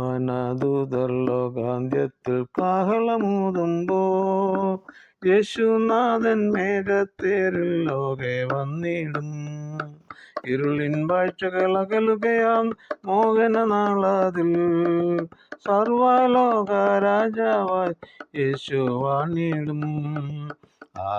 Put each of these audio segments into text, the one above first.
വനദൂതർ ലോകാന്ത്യത്തിൽ കാഹളമൂതുമ്പോ. യേശുനാഥൻ മേഘത്തേരിൽ ലോകെ വന്നിടും. ഇരുളിൻ വാഴ്ചകൾ അകലുകയാം മോഹന നാളാതിൽ സർവലോക രാജാവായി യേശു വാണിടും. ആ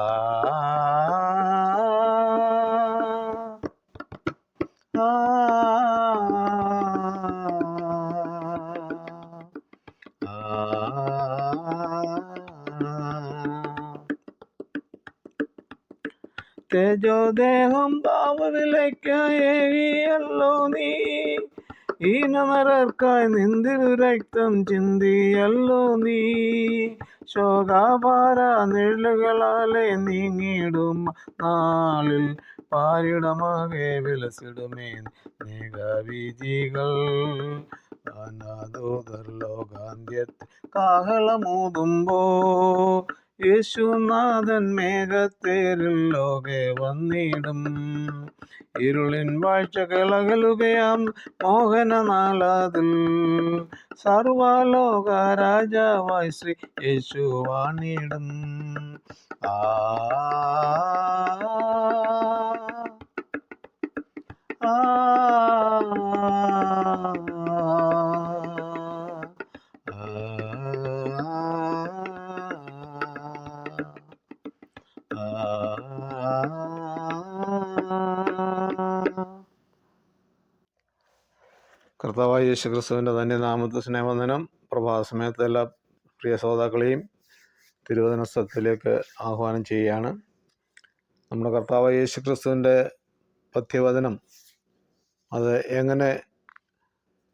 തേജോദേഹം പാവവിലയ്ക്കായല്ലോ നീ. ഈനമരർക്കായി നിന്തിരു രക്തം ചിന്തിയല്ലോ നീ. ശോകാപാര നിഴലുകളാലെ നീങ്ങിടും നാളിൽ. പാരിടമാകെ വിലസിടുമേ മേഘവീജികൾ അനാദോദർ ലോകാന്ത്യത്തിൽ യേശുനാഥൻ മേഘത്തേരിൽ ലോകെ വന്നിടും. ഇരുളിൻ വാഴ്ചകളകലുകയാം മോഹന മോഹനനാളതിൽ സർവലോക രാജാവായി ശ്രീ യേശു വാണിടും ആ കർത്താവായ യേശു ക്രിസ്തുവിന്റെ തന്നെ നാമത്തെ സ്നേഹവന്ദനം. പ്രഭാത സമയത്ത് എല്ലാ പ്രിയ ശ്രോതാക്കളെയും തിരുവചന സ്ഥലത്തിലേക്ക് ആഹ്വാനം ചെയ്യുകയാണ്. നമ്മുടെ കർത്താവായ യേശു ക്രിസ്തുവിന്റെ പഥ്യവചനം അത് എങ്ങനെ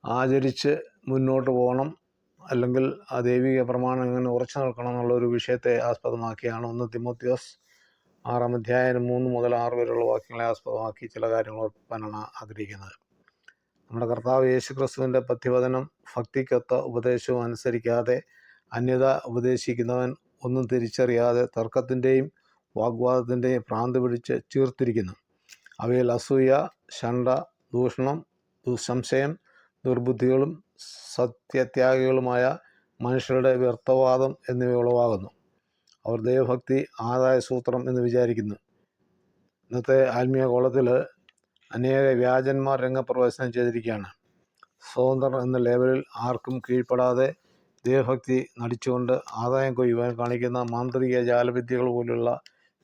ആചരിച്ച് മുന്നോട്ട് പോകണം അല്ലെങ്കിൽ ആ ദൈവിക പ്രമാണം എങ്ങനെ ഉറച്ചു നിൽക്കണം എന്നുള്ള ഒരു വിഷയത്തെ ആസ്പദമാക്കിയാണ് ഒന്ന് തിമോത്യോസ് ആറാം അധ്യായം മൂന്ന് മുതൽ ആറ് വരെയുള്ള വാക്യങ്ങളെ ആസ്പദമാക്കി ചില കാര്യങ്ങൾ ഉറപ്പാനാണ് ആഗ്രഹിക്കുന്നത്. നമ്മുടെ കർത്താവ് യേശു ക്രിസ്തുവിന്റെ പഥ്യവചനം ഭക്തിക്കൊത്ത ഉപദേശവും അനുസരിക്കാതെ അന്യത ഉപദേശിക്കുന്നവൻ ഒന്നും തിരിച്ചറിയാതെ തർക്കത്തിന്റെയും വാഗ്വാദത്തിന്റെയും ഭ്രാന്ത് പിടിച്ച് ചീർത്തിരിക്കുന്നു. അവയിൽ അസൂയ ഷണ്ട ദൂഷണം ദുസ്സംശയം ദുർബുദ്ധികളും സത്യത്യാഗികളുമായ മനുഷ്യരുടെ വ്യർത്ഥവാദം എന്നിവ ഉളവാകുന്നു. അവർ ദൈവഭക്തി ആദായ സൂത്രം എന്ന് വിചാരിക്കുന്നു. ഇന്നത്തെ ആത്മീയ കോളത്തിൽ അനേക വ്യാജന്മാർ രംഗപ്രവേശനം ചെയ്തിരിക്കുകയാണ്. സ്വതന്ത്രർ എന്ന ലേബലിൽ ആർക്കും കീഴ്പ്പെടാതെ ദേവഭക്തി നടിച്ചുകൊണ്ട് ആദായം കൊയ്യുവാൻ കാണിക്കുന്ന മാന്ത്രിക ജാലവിദ്യകൾ പോലുള്ള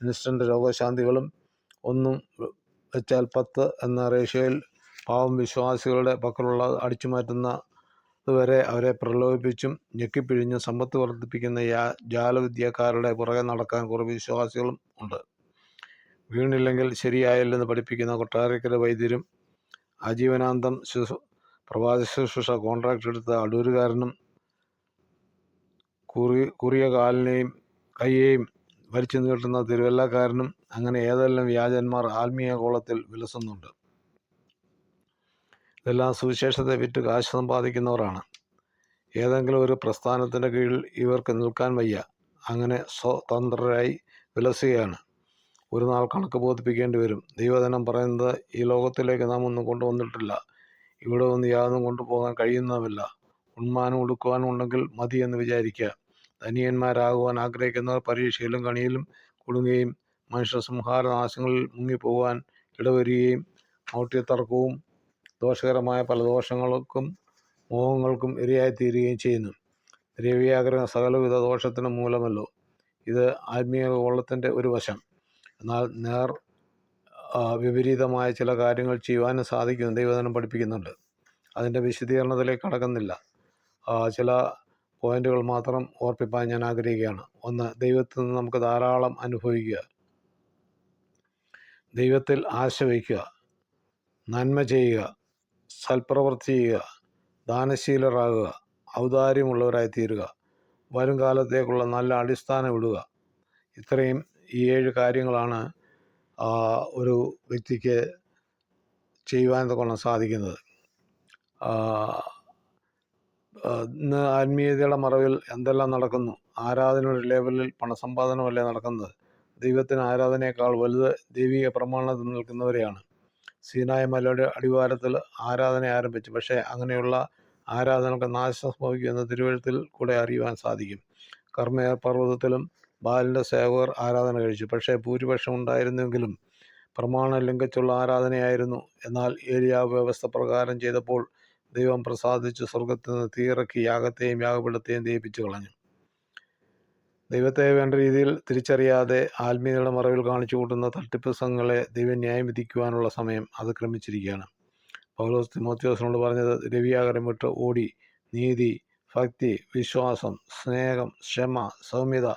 ഇൻസ്റ്റന്റ് രോഗശാന്തികളും ഒന്നും വെച്ചാൽ പത്ത് എന്ന റേഷ്യോയിൽ പാവം വിശ്വാസികളുടെ പക്കലുള്ള അടിച്ചുമാറ്റുന്ന ഇതുവരെ അവരെ പ്രലോഭിപ്പിച്ചും ഞെക്കിപ്പിഴിഞ്ഞും സമ്പത്ത് വർദ്ധിപ്പിക്കുന്ന ജാലവിദ്യക്കാരുടെ പുറകെ നടക്കാൻ കുറേ വിശ്വാസികളും ഉണ്ട്. വീണില്ലെങ്കിൽ ശരിയായല്ലെന്ന് പഠിപ്പിക്കുന്ന കൊട്ടാരക്കര വൈദ്യരും ആജീവനാന്തം ശുശ്രൂ പ്രഭാത ശുശ്രൂഷ കോൺട്രാക്ട് എടുത്ത അടൂരുകാരനും കുറി കുറിയ കാലിനെയും കയ്യെയും വലിച്ചു നീട്ടുന്ന തിരുവല്ലക്കാരനും അങ്ങനെ ഏതെല്ലാം വ്യാജന്മാർ ആത്മീയ കോളത്തിൽ വിലസുന്നുണ്ട്. ഇതെല്ലാം സുവിശേഷത്തെ വിറ്റ് കാശ് സമ്പാദിക്കുന്നവരാണ്. ഏതെങ്കിലും ഒരു പ്രസ്ഥാനത്തിന്റെ കീഴിൽ ഇവർക്ക് നിൽക്കാൻ വയ്യ. അങ്ങനെ സ്വതന്ത്രരായി വിലസുകയാണ്. ഒരു നാൾ കണക്ക് ബോധിപ്പിക്കേണ്ടി വരും. ദൈവജനം പറയുന്നത് ഈ ലോകത്തിലേക്ക് നാം ഒന്നും കൊണ്ടുവന്നിട്ടില്ല. ഇവിടെ ഒന്നും യാതൊന്നും കൊണ്ടുപോകാൻ കഴിയുന്നതുമില്ല ഉണ്മാനും ഉടുക്കുവാനും ഉണ്ടെങ്കിൽ മതി എന്ന് വിചാരിക്കുക. ധനിയന്മാരാകുവാൻ ആഗ്രഹിക്കുന്നവർ പരീക്ഷയിലും കണിയിലും കുടുങ്ങുകയും മനുഷ്യ സംഹാര നാശങ്ങളിൽ മുങ്ങിപ്പോകാൻ ഇടവരികയും മൗട്യത്തർക്കവും ദോഷകരമായ പല ദോഷങ്ങൾക്കും മോഹങ്ങൾക്കും ഇരയായിത്തീരുകയും ചെയ്യുന്നു. ദ്രവ്യാഗ്രഹം സകലവിധ ദോഷത്തിന് മൂലമല്ലോ. ഇത് ആത്മീയ കോളത്തിന്റെ ഒരു വശം. എന്നാൽ നേർ വിപരീതമായ ചില കാര്യങ്ങൾ ചെയ്യുവാനും സാധിക്കുന്നു. ദൈവദാനം പഠിപ്പിക്കുന്നുണ്ട്. അതിന്റെ വിശദീകരണത്തിലേക്ക് കടക്കുന്നില്ല. ചില പോയിന്റുകൾ മാത്രം ഓർപ്പിപ്പാൻ ഞാൻ ആഗ്രഹിക്കുകയാണ്. ഒന്ന് ദൈവത്തിൽ നിന്ന് നമുക്ക് ധാരാളം അനുഭവിക്കുക. ദൈവത്തിൽ ആശ വയ്ക്കുക നന്മ ചെയ്യുക. സൽപ്രവൃത്തി ചെയ്യുക. ദാനശീലരാകുക. ഔദാര്യമുള്ളവരായി തീരുക വരും കാലത്തേക്കുള്ള നല്ല അടിസ്ഥാനം ഇടുക. ഇത്രയും ഈ ഏഴ് കാര്യങ്ങളാണ് ഒരു വ്യക്തിക്ക് ചെയ്യുവാൻ കൊള്ളാൻ സാധിക്കുന്നത്. ഇന്ന് ആത്മീയതയുടെ മറവിൽ എന്തെല്ലാം നടക്കുന്നു? ആരാധന ഒരു ലെവലിൽ പണസമ്പാദനമല്ലേ നടക്കുന്നത്? ദൈവത്തിന് ആരാധനയേക്കാൾ വലുത് ദൈവിക പ്രമാണത്തിൽ നിൽക്കുന്നവരെയാണ്. സീനായ മലയുടെ അടിവാരത്തിൽ ആരാധന ആരംഭിച്ചു. പക്ഷേ അങ്ങനെയുള്ള ആരാധനകൾക്ക് നാശം സംഭവിക്കുമെന്ന് തിരുവഴുത്തിൽ കൂടെ അറിയുവാൻ സാധിക്കും. കർമ്മേർ പർവതത്തിലും ബാലിന്റെ സേവകർ ആരാധന കഴിച്ചു. പക്ഷേ ഭൂരിപക്ഷം ഉണ്ടായിരുന്നെങ്കിലും പ്രമാണ ലംഘിച്ചുള്ള ആരാധനയായിരുന്നു. എന്നാൽ ഏരിയ വ്യവസ്ഥ പ്രകാരം ചെയ്തപ്പോൾ ദൈവം പ്രസാദിച്ച് സ്വർഗത്തിൽ നിന്ന് തീയിറക്കി യാഗത്തെയും യാഗപീഠത്തെയും ദയിപ്പിച്ചു കളഞ്ഞു. ദൈവത്തെ വേണ്ട രീതിയിൽ തിരിച്ചറിയാതെ ആത്മീയതയുടെ മറവിൽ കാണിച്ചു കൂട്ടുന്ന തട്ടിപ്പ് സംഘങ്ങളെ ദൈവം ന്യായം വിധിക്കുവാനുള്ള സമയം അത് ക്രമിച്ചിരിക്കുകയാണ്. പൗലോസ് തിമോത്യോസിനോട് പറഞ്ഞത് രവിയാകരം വിട്ട് ഓടി നീതി ഭക്തി വിശ്വാസം സ്നേഹം ക്ഷമ സൗമ്യത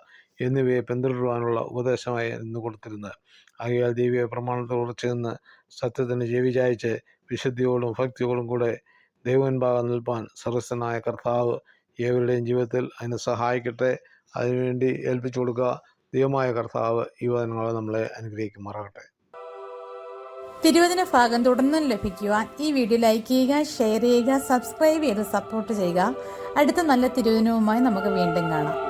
എന്നിവയെ പിന്തുടരുവാനുള്ള ഉപദേശമായി ഇന്നു കൊടുത്തിരുന്നത്. ആകയാൽ ദൈവിക പ്രമാണത്തിൽ ഉറച്ചു നിന്ന് സത്യത്തിന് ചെവിചായിച്ച് വിശുദ്ധിയോടും ഭക്തിയോടും കൂടെ ദൈവമുൻപാകെ നിൽപ്പാൻ സർവസ്വനായ കർത്താവ് ഏവരുടെയും ജീവിതത്തിൽ അതിന് സഹായിക്കട്ടെ. അതിനുവേണ്ടി ഏൽപ്പിച്ചു കൊടുക്കുക ദൈവമായ കർത്താവ് ഈ വചനങ്ങളെ നമ്മളെ അനുഗ്രഹിക്കുമാറാകട്ടെ. തിരുവചന ഭാഗം തുടർന്നും ലഭിക്കുവാൻ ഈ വീഡിയോ ലൈക്ക് ചെയ്യുക ഷെയർ ചെയ്യുക സബ്സ്ക്രൈബ് ചെയ്ത് സപ്പോർട്ട് ചെയ്യുക. അടുത്ത നല്ല തിരുവചനവുമായി നമുക്ക് വീണ്ടും കാണാം.